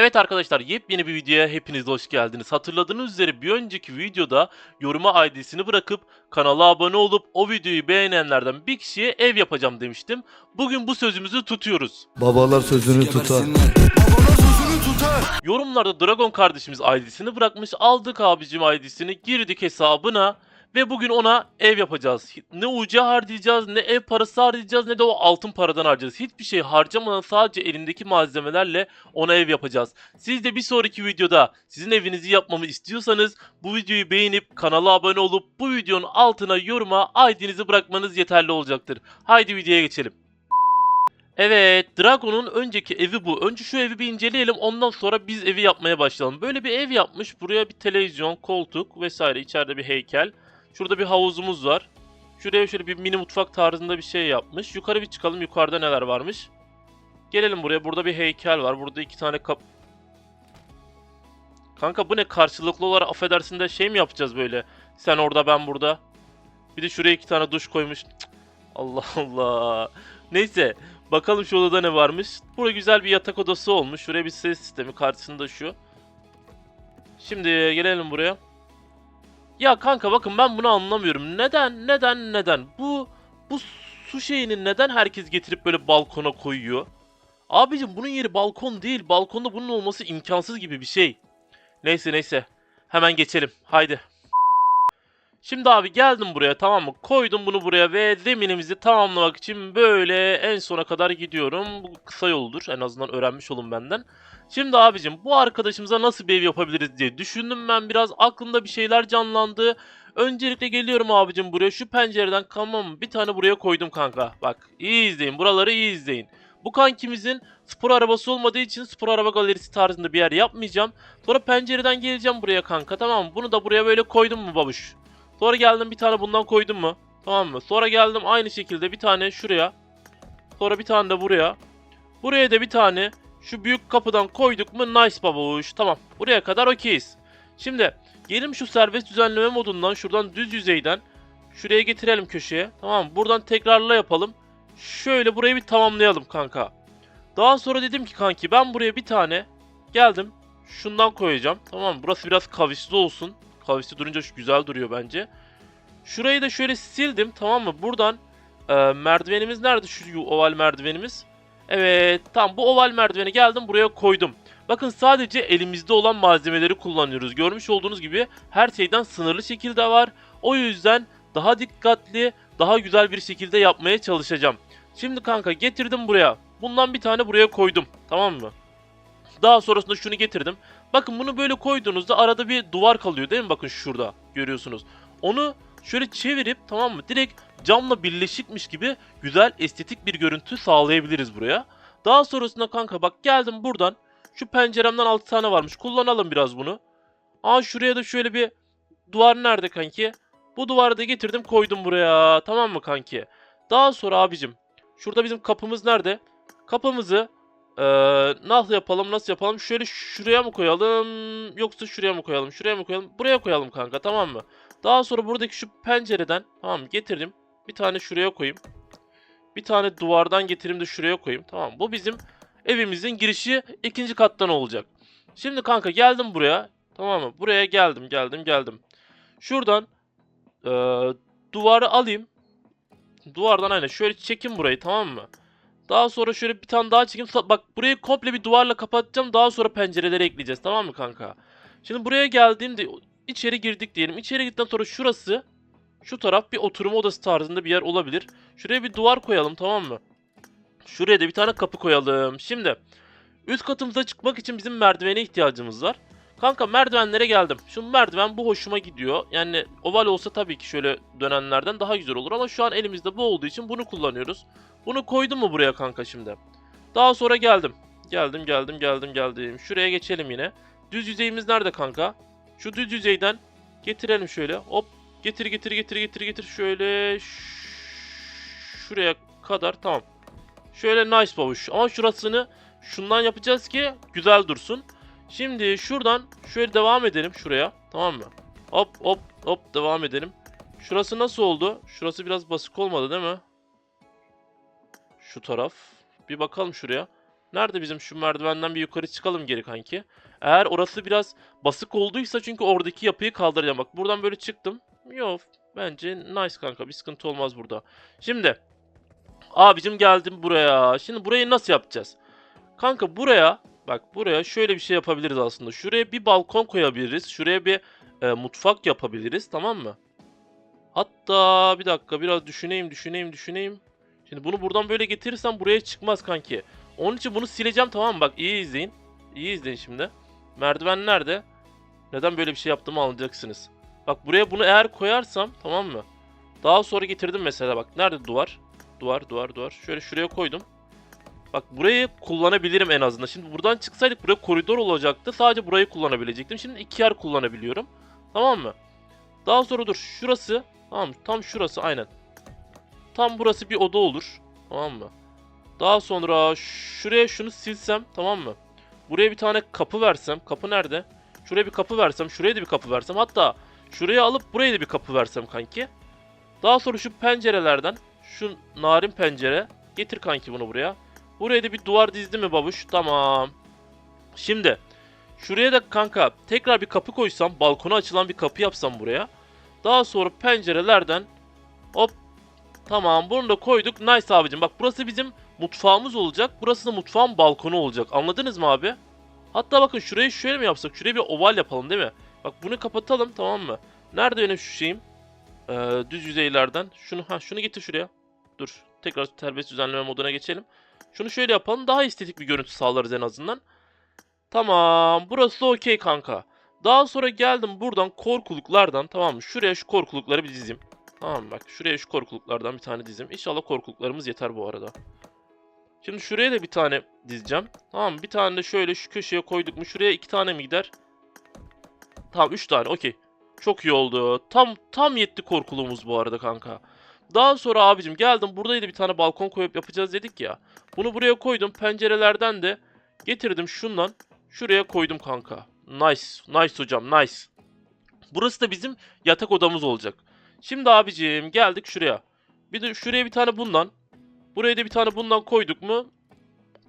Evet arkadaşlar yepyeni bir videoya hepiniz hoş geldiniz. Hatırladığınız üzere bir önceki videoda yoruma ID'sini bırakıp kanala abone olup o videoyu beğenenlerden bir kişiye ev yapacağım demiştim. Bugün bu sözümüzü tutuyoruz. Babalar sözünü tutar. Yorumlarda Dragon kardeşimiz ID'sini bırakmış. Aldık abicim ID'sini girdik hesabına ve bugün ona ev yapacağız. Ne uca harcayacağız, ne ev parası harcayacağız, ne de o altın paradan harcayacağız. Hiçbir şey harcamadan sadece elindeki malzemelerle ona ev yapacağız. Siz de bir sonraki videoda sizin evinizi yapmamı istiyorsanız bu videoyu beğenip kanala abone olup bu videonun altına yoruma ID'nizi bırakmanız yeterli olacaktır. Haydi videoya geçelim. Evet, Dragon'un önceki evi bu. Önce şu evi bir inceleyelim, ondan sonra biz evi yapmaya başlayalım. Böyle bir ev yapmış. Buraya bir televizyon, koltuk vesaire, içeride bir heykel. Şurada bir havuzumuz var. Şuraya şöyle bir mini mutfak tarzında bir şey yapmış. Yukarı bir çıkalım, yukarıda neler varmış. Gelelim buraya, burada bir heykel var. Burada iki tane kap... Kanka bu ne karşılıklı olarak affedersin de şey mi yapacağız böyle? Sen orada ben burada. Bir de şuraya iki tane duş koymuş. Allah Allah. Neyse Bakalım şu odada ne varmış. Burada güzel bir yatak odası olmuş. Şuraya bir ses sistemi karşısında şu. Şimdi gelelim buraya. Ya kanka bakın ben bunu anlamıyorum. Neden neden neden? Bu bu su şeyini neden herkes getirip böyle balkona koyuyor? Abicim bunun yeri balkon değil. Balkonda bunun olması imkansız gibi bir şey. Neyse neyse. Hemen geçelim. Haydi. Şimdi abi geldim buraya tamam mı? Koydum bunu buraya ve zeminimizi tamamlamak için böyle en sona kadar gidiyorum. Bu kısa yoldur. En azından öğrenmiş olun benden. Şimdi abicim bu arkadaşımıza nasıl bir ev yapabiliriz diye düşündüm ben biraz. Aklımda bir şeyler canlandı. Öncelikle geliyorum abicim buraya. Şu pencereden tamam mı? Bir tane buraya koydum kanka. Bak iyi izleyin. Buraları iyi izleyin. Bu kankimizin spor arabası olmadığı için spor araba galerisi tarzında bir yer yapmayacağım. Sonra pencereden geleceğim buraya kanka tamam mı? Bunu da buraya böyle koydum mu babuş? Sonra geldim bir tane bundan koydum mu? Tamam mı? Sonra geldim aynı şekilde bir tane şuraya. Sonra bir tane de buraya. Buraya da bir tane şu büyük kapıdan koyduk mu nice babuş. Tamam. Buraya kadar okeyiz. Şimdi gelin şu serbest düzenleme modundan şuradan düz yüzeyden şuraya getirelim köşeye. Tamam? Buradan tekrarla yapalım. Şöyle burayı bir tamamlayalım kanka. Daha sonra dedim ki kanki ben buraya bir tane geldim. Şundan koyacağım. Tamam? Burası biraz kavisli olsun. Kavisli durunca güzel duruyor bence. Şurayı da şöyle sildim tamam mı? Buradan e, merdivenimiz nerede şu oval merdivenimiz? Evet tamam bu oval merdiveni geldim buraya koydum. Bakın sadece elimizde olan malzemeleri kullanıyoruz. Görmüş olduğunuz gibi her şeyden sınırlı şekilde var. O yüzden daha dikkatli, daha güzel bir şekilde yapmaya çalışacağım. Şimdi kanka getirdim buraya. Bundan bir tane buraya koydum. Tamam mı? Daha sonrasında şunu getirdim. Bakın bunu böyle koyduğunuzda arada bir duvar kalıyor değil mi? Bakın şurada görüyorsunuz. Onu şöyle çevirip tamam mı? Direkt camla birleşikmiş gibi güzel estetik bir görüntü sağlayabiliriz buraya. Daha sonrasında kanka bak geldim buradan. Şu penceremden 6 tane varmış. Kullanalım biraz bunu. Aa şuraya da şöyle bir duvar nerede kanki? Bu duvarı da getirdim koydum buraya. Tamam mı kanki? Daha sonra abicim. Şurada bizim kapımız nerede? Kapımızı ee, nasıl yapalım nasıl yapalım? Şöyle şuraya mı koyalım yoksa şuraya mı koyalım? Şuraya mı koyalım? Buraya koyalım kanka tamam mı? Daha sonra buradaki şu pencereden tamam getirdim. Bir tane şuraya koyayım. Bir tane duvardan getireyim de şuraya koyayım. Tamam bu bizim evimizin girişi ikinci kattan olacak. Şimdi kanka geldim buraya. Tamam mı? Buraya geldim geldim geldim. Şuradan ee, duvarı alayım. Duvardan aynen şöyle çekin burayı tamam mı? Daha sonra şöyle bir tane daha çekeyim. Bak burayı komple bir duvarla kapatacağım. Daha sonra pencereleri ekleyeceğiz. Tamam mı kanka? Şimdi buraya geldiğimde içeri girdik diyelim. İçeri gittikten sonra şurası şu taraf bir oturma odası tarzında bir yer olabilir. Şuraya bir duvar koyalım tamam mı? Şuraya da bir tane kapı koyalım. Şimdi üst katımıza çıkmak için bizim merdivene ihtiyacımız var. Kanka merdivenlere geldim. Şu merdiven bu hoşuma gidiyor. Yani oval olsa tabii ki şöyle dönenlerden daha güzel olur ama şu an elimizde bu olduğu için bunu kullanıyoruz. Bunu koydum mu buraya kanka şimdi? Daha sonra geldim. Geldim geldim geldim geldim. Şuraya geçelim yine. Düz yüzeyimiz nerede kanka? Şu düz yüzeyden getirelim şöyle. Hop getir getir getir getir getir şöyle şuraya kadar tamam. Şöyle nice babuş. Ama şurasını şundan yapacağız ki güzel dursun. Şimdi şuradan şöyle devam edelim şuraya. Tamam mı? Hop hop hop devam edelim. Şurası nasıl oldu? Şurası biraz basık olmadı değil mi? Şu taraf. Bir bakalım şuraya. Nerede bizim şu merdivenden bir yukarı çıkalım geri kanki. Eğer orası biraz basık olduysa çünkü oradaki yapıyı kaldıracağım. Bak buradan böyle çıktım. Yok bence nice kanka bir sıkıntı olmaz burada. Şimdi abicim geldim buraya. Şimdi burayı nasıl yapacağız? Kanka buraya bak buraya şöyle bir şey yapabiliriz aslında. Şuraya bir balkon koyabiliriz. Şuraya bir e, mutfak yapabiliriz tamam mı? Hatta bir dakika biraz düşüneyim düşüneyim düşüneyim. Şimdi bunu buradan böyle getirirsem buraya çıkmaz kanki. Onun için bunu sileceğim tamam mı? Bak iyi izleyin. İyi izleyin şimdi. Merdiven nerede? Neden böyle bir şey yaptığımı anlayacaksınız. Bak buraya bunu eğer koyarsam tamam mı? Daha sonra getirdim mesela bak. Nerede duvar? Duvar, duvar, duvar. Şöyle şuraya koydum. Bak burayı kullanabilirim en azından. Şimdi buradan çıksaydık buraya koridor olacaktı. Sadece burayı kullanabilecektim. Şimdi iki yer kullanabiliyorum. Tamam mı? Daha sonra dur. Şurası. Tamam mı? Tam şurası aynen. Tam burası bir oda olur. Tamam mı? Daha sonra şuraya şunu silsem tamam mı? Buraya bir tane kapı versem. Kapı nerede? Şuraya bir kapı versem. Şuraya da bir kapı versem. Hatta şuraya alıp buraya da bir kapı versem kanki. Daha sonra şu pencerelerden şu narin pencere getir kanki bunu buraya. Buraya da bir duvar dizdi mi babuş? Tamam. Şimdi şuraya da kanka tekrar bir kapı koysam, balkona açılan bir kapı yapsam buraya. Daha sonra pencerelerden hop tamam bunu da koyduk. Nice abicim. Bak burası bizim mutfağımız olacak. Burası da mutfağın balkonu olacak. Anladınız mı abi? Hatta bakın şurayı şöyle mi yapsak? Şuraya bir oval yapalım değil mi? Bak bunu kapatalım tamam mı? Nerede benim şu şeyim? Ee, düz yüzeylerden. Şunu ha şunu getir şuraya. Dur. Tekrar serbest düzenleme moduna geçelim. Şunu şöyle yapalım. Daha estetik bir görüntü sağlarız en azından. Tamam. Burası okey kanka. Daha sonra geldim buradan korkuluklardan tamam mı? Şuraya şu korkulukları bir dizeyim. Tamam bak şuraya şu korkuluklardan bir tane dizeyim. İnşallah korkuluklarımız yeter bu arada. Şimdi şuraya da bir tane dizeceğim. Tamam? Bir tane de şöyle şu köşeye koyduk mu? Şuraya iki tane mi gider? Tamam üç tane okey. Çok iyi oldu. Tam tam yetti korkuluğumuz bu arada kanka. Daha sonra abicim geldim buradaydı bir tane balkon koyup yapacağız dedik ya. Bunu buraya koydum. Pencerelerden de getirdim şundan. Şuraya koydum kanka. Nice. Nice hocam nice. Burası da bizim yatak odamız olacak. Şimdi abicim geldik şuraya. Bir de şuraya bir tane bundan. Buraya da bir tane bundan koyduk mu?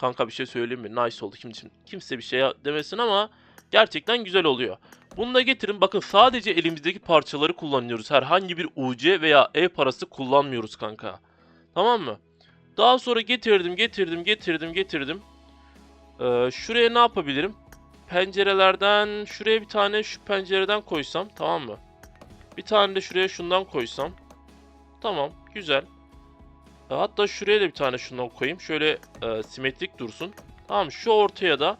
Kanka bir şey söyleyeyim mi? Nice oldu. Şimdi, kimse bir şey demesin ama gerçekten güzel oluyor. Bunu da getirin. Bakın sadece elimizdeki parçaları kullanıyoruz. Herhangi bir UC veya E parası kullanmıyoruz kanka. Tamam mı? Daha sonra getirdim, getirdim, getirdim, getirdim. Ee, şuraya ne yapabilirim? Pencerelerden şuraya bir tane şu pencereden koysam tamam mı? Bir tane de şuraya şundan koysam. Tamam, güzel. E, Hatta şuraya da bir tane şundan koyayım. Şöyle e, simetrik dursun. Tamam, şu ortaya da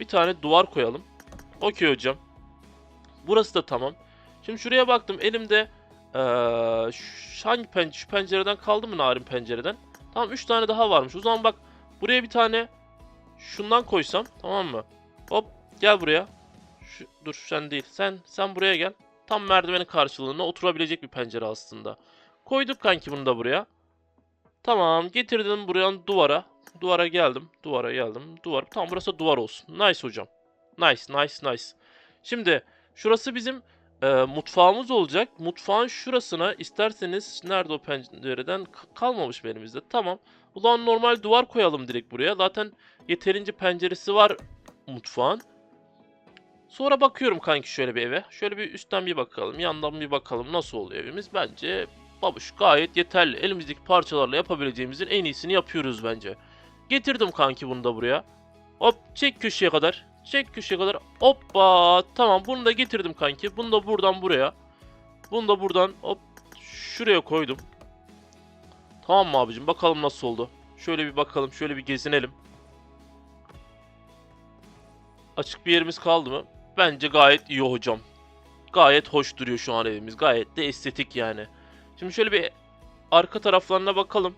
bir tane duvar koyalım. Okey hocam. Burası da tamam. Şimdi şuraya baktım. Elimde eee, şu- hangi pen şu pencereden kaldı mı narin pencereden? Tamam 3 tane daha varmış. O zaman bak buraya bir tane şundan koysam tamam mı? Hop gel buraya. Şu, dur sen değil. Sen sen buraya gel. Tam merdivenin karşılığında oturabilecek bir pencere aslında. Koyduk kanki bunu da buraya. Tamam getirdim buraya duvara. Duvara geldim. Duvara geldim. Duvar. Tamam burası duvar olsun. Nice hocam. Nice nice nice. Şimdi şurası bizim e, mutfağımız olacak. Mutfağın şurasına isterseniz nerede o pencereden kalmamış benim bizde. Tamam. O zaman normal duvar koyalım direkt buraya. Zaten yeterince penceresi var mutfağın. Sonra bakıyorum kanki şöyle bir eve. Şöyle bir üstten bir bakalım. Yandan bir bakalım nasıl oluyor evimiz. Bence babuş gayet yeterli. Elimizdeki parçalarla yapabileceğimizin en iyisini yapıyoruz bence. Getirdim kanki bunu da buraya. Hop çek köşeye kadar. Çek köşeye kadar. Hoppa. Tamam bunu da getirdim kanki. Bunu da buradan buraya. Bunu da buradan hop şuraya koydum. Tamam mı abicim? Bakalım nasıl oldu. Şöyle bir bakalım. Şöyle bir gezinelim. Açık bir yerimiz kaldı mı? Bence gayet iyi hocam. Gayet hoş duruyor şu an evimiz. Gayet de estetik yani. Şimdi şöyle bir arka taraflarına bakalım.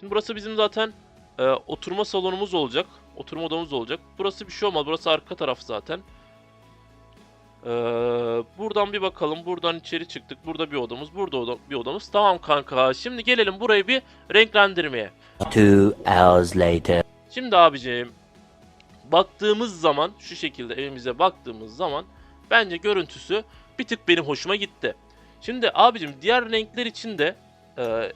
Şimdi burası bizim zaten e, oturma salonumuz olacak. Oturma odamız olacak. Burası bir şey olmaz. Burası arka taraf zaten. Ee, buradan bir bakalım. Buradan içeri çıktık. Burada bir odamız. Burada oda- bir odamız. Tamam kanka. Şimdi gelelim burayı bir renklendirmeye. Two hours later. Şimdi abicim baktığımız zaman şu şekilde evimize baktığımız zaman bence görüntüsü bir tık benim hoşuma gitti. Şimdi abicim diğer renkler için de e,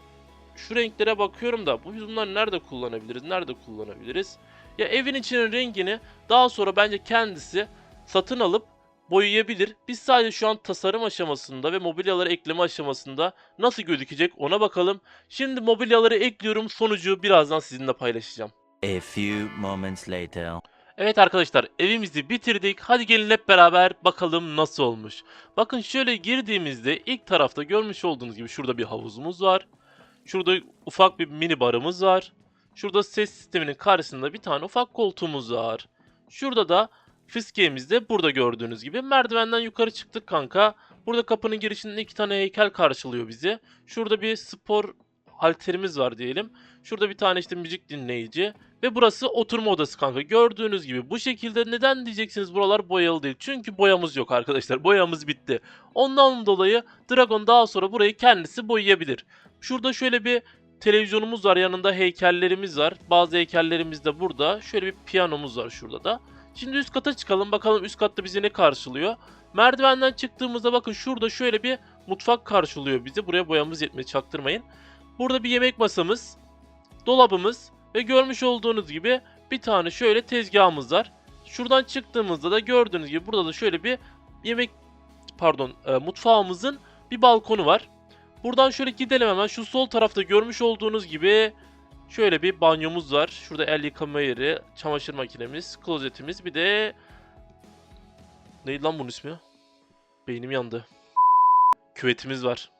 şu renklere bakıyorum da bu bunları nerede kullanabiliriz? Nerede kullanabiliriz? Ya evin içinin rengini daha sonra bence kendisi satın alıp boyayabilir. Biz sadece şu an tasarım aşamasında ve mobilyaları ekleme aşamasında nasıl gözükecek ona bakalım. Şimdi mobilyaları ekliyorum. Sonucu birazdan sizinle paylaşacağım. A few moments later. Evet arkadaşlar evimizi bitirdik. Hadi gelin hep beraber bakalım nasıl olmuş. Bakın şöyle girdiğimizde ilk tarafta görmüş olduğunuz gibi şurada bir havuzumuz var. Şurada ufak bir mini barımız var. Şurada ses sisteminin karşısında bir tane ufak koltuğumuz var. Şurada da fiskeyemiz de burada gördüğünüz gibi. Merdivenden yukarı çıktık kanka. Burada kapının girişinde iki tane heykel karşılıyor bizi. Şurada bir spor halterimiz var diyelim. Şurada bir tane işte müzik dinleyici. Ve burası oturma odası kanka. Gördüğünüz gibi bu şekilde neden diyeceksiniz buralar boyalı değil. Çünkü boyamız yok arkadaşlar. Boyamız bitti. Ondan dolayı Dragon daha sonra burayı kendisi boyayabilir. Şurada şöyle bir televizyonumuz var. Yanında heykellerimiz var. Bazı heykellerimiz de burada. Şöyle bir piyanomuz var şurada da. Şimdi üst kata çıkalım. Bakalım üst katta bizi ne karşılıyor. Merdivenden çıktığımızda bakın şurada şöyle bir mutfak karşılıyor bizi. Buraya boyamız yetmedi çaktırmayın. Burada bir yemek masamız, dolabımız ve görmüş olduğunuz gibi bir tane şöyle tezgahımız var. Şuradan çıktığımızda da gördüğünüz gibi burada da şöyle bir yemek pardon e, mutfağımızın bir balkonu var. Buradan şöyle gidelim hemen şu sol tarafta görmüş olduğunuz gibi şöyle bir banyomuz var. Şurada el yıkama yeri, çamaşır makinemiz, klozetimiz bir de neydi lan bunun ismi? Beynim yandı. Küvetimiz var.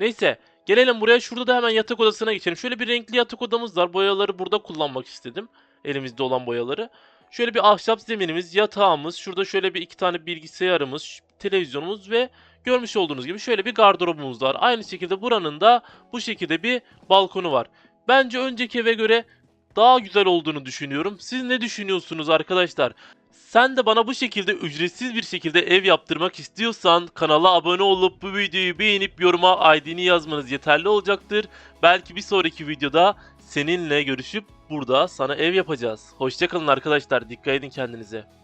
Neyse Gelelim buraya. Şurada da hemen yatak odasına geçelim. Şöyle bir renkli yatak odamız var. Boyaları burada kullanmak istedim. Elimizde olan boyaları. Şöyle bir ahşap zeminimiz, yatağımız. Şurada şöyle bir iki tane bilgisayarımız, televizyonumuz ve görmüş olduğunuz gibi şöyle bir gardırobumuz var. Aynı şekilde buranın da bu şekilde bir balkonu var. Bence önceki eve göre daha güzel olduğunu düşünüyorum. Siz ne düşünüyorsunuz arkadaşlar? Sen de bana bu şekilde ücretsiz bir şekilde ev yaptırmak istiyorsan kanala abone olup bu videoyu beğenip yoruma ID'ni yazmanız yeterli olacaktır. Belki bir sonraki videoda seninle görüşüp burada sana ev yapacağız. Hoşçakalın arkadaşlar. Dikkat edin kendinize.